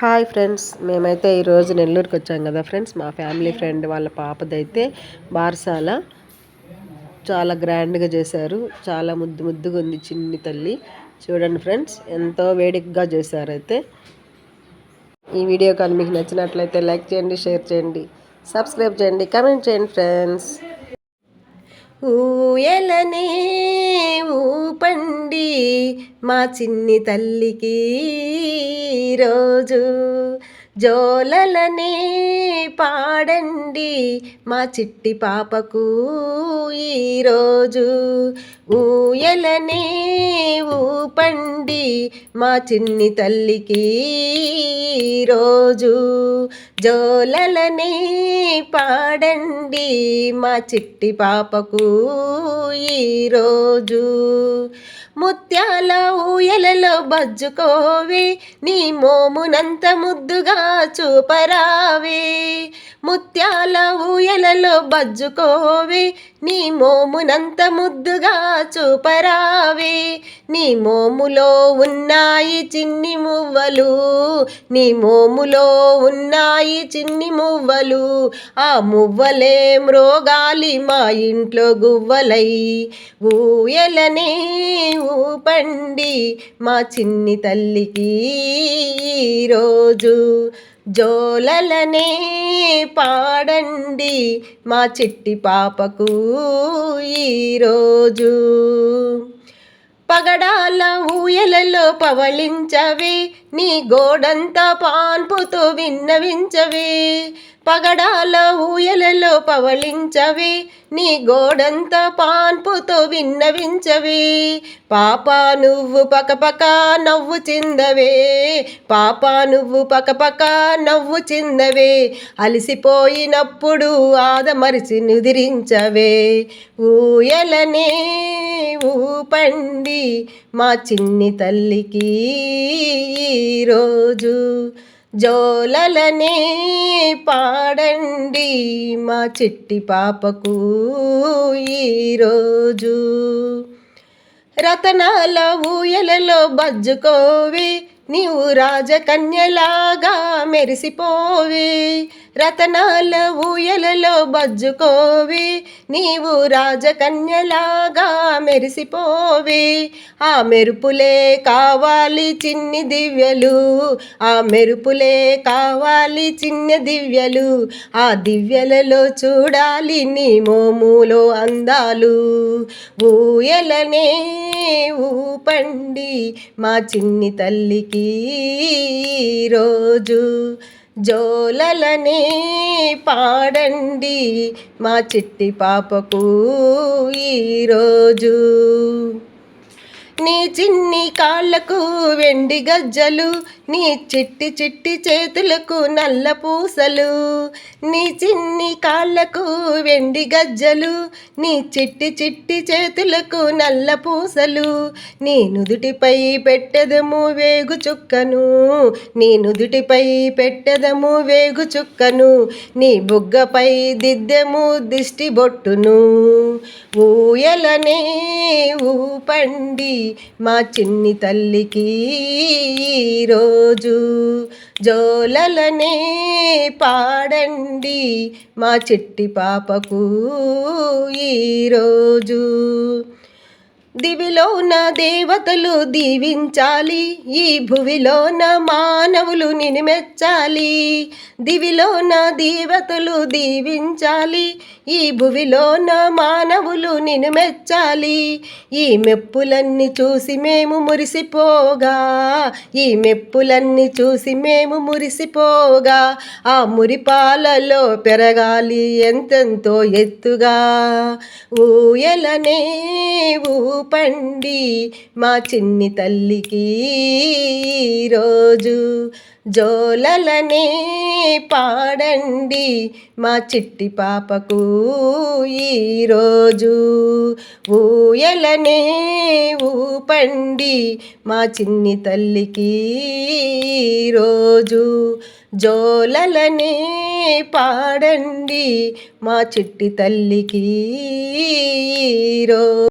Hi friends మేమైతే ఈరోజు నెల్లూరుకి వచ్చాం కదా ఫ్రెండ్స్. మా ఫ్యామిలీ ఫ్రెండ్ వాళ్ళ పాపదైతే బార్సాల చాలా గ్రాండ్గా చేశారు. చాలా ముద్దు ముద్దుగా ఉంది చిన్ని తల్లి. చూడండి ఫ్రెండ్స్ ఎంతో వేడికగా చేశారు అయితే ఈ వీడియో కానీ మీకు నచ్చినట్లయితే లైక్ చేయండి షేర్ చేయండి సబ్స్క్రైబ్ చేయండి కమెంట్ చేయండి ఫ్రెండ్స్. ఊయలనే ఊపండి మా చిన్ని తల్లికి రోజు. జోలలనే పాడండి మా చిట్టి పాపకు ఈరోజు ఊయలనే ఊపండి మా చిన్ని తల్లికి రోజు. జోలలనే పాడండి మా చిట్టి పాపకు ఈరోజు. ముత్యాల ఊయలలో బజ్జుకోవే నీ మోమునంత ముద్దుగా చూపరావే. ముత్యాల ఊయలలో బజ్జుకోవే నీ మోమునంత ముద్దుగా చూపరావే. నీ మోములో ఉన్నాయి చిన్ని మువ్వలు నీ మోములో ఉన్నాయి చిన్ని మువ్వలు ఆ మువ్వలే మ్రోగాలి మా ఇంట్లో గువ్వలై. ఊయలనే ఊపండి మా చిన్ని తల్లికి రోజు జోలలనే పాడండి మా చిట్టి పాపకు ఈరోజు. పగడాల ఊయలలో పవళించవే నీ గోడంతా పాన్పుతో విన్నవించవే. పగడాల ఊయలలో పవళించవే నీ గోడంతా పాన్పుతో విన్నవించవే. పాప నువ్వు పకపక నవ్వు చిందవే పాప నువ్వు పకపక నవ్వు చిందవే. అలసిపోయినప్పుడు ఆదమరిచి నుదిరించవే. ఊయలనే చూపండి మా చిన్ని తల్లికి ఈరోజు జోలలనే పాడండి మా చిట్టి పాపకు ఈరోజు. రతనాల ఊయలలో బజ్జుకోవే నీవు రాజకన్యలాగా మెరిసిపోవి. రతనాల ఊయలలో బజ్జుకోవి నీవు రాజకన్యలాగా మెరిసిపోవి. ఆ మెరుపులే కావాలి చిన్ని దివ్యలు ఆ మెరుపులే కావాలి చిన్న దివ్యలు ఆ దివ్యలలో చూడాలి నీ మోములో అందాలు. ఊయలనే ఊపండి మా చిన్ని తల్లికి రోజు. జోలలనే పాడండి మా చిట్టి పాపకు ఈరోజు నీ చిన్ని కాళ్ళకు వెండి గజ్జలు నీ చిట్టి చిట్టి చేతులకు నల్ల పూసలు. నీ చిన్ని కాళ్ళకు వెండి గజ్జలు నీ చిట్టి చిట్టి చేతులకు నల్ల పూసలు. నీ నుదుటిపై పెట్టెదము వేగు చుక్కను నీ నుదుటిపై పెట్టెదము వేగు చుక్కను. నీ బుగ్గపై దిద్దెము దిష్టి బొట్టును. ఊయలనే ఊపండి మా చిన్ని తల్లికి రోజు జోలలనే పాడండి మా చిట్టి పాపకు ఈరోజు. దివిలోన దేవతలు దీవించాలి. ఈ భువిలోన మానవులు నినిమెచ్చాలి. దివిలోన దేవతలు దీవించాలి. ఈ భువిలోన మానవులు నినిమెచ్చాలి. ఈ మెప్పులన్నీ చూసి మేము మురిసిపోగా. ఈ మెప్పులన్నీ చూసి మేము మురిసిపోగా. ఆ మురిపాలలో పెరగాలి ఎంతెంతో ఎత్తుగా. ఊయలనే ఊ చూపండి మా చిన్ని తల్లికి రోజు జోలలనే పాడండి మా చిట్టి పాపకు ఈరోజు ఊయలనే ఊపండి మా చిన్ని తల్లికి రోజు జోలలనే పాడండి మా చిట్టి తల్లికి రోజు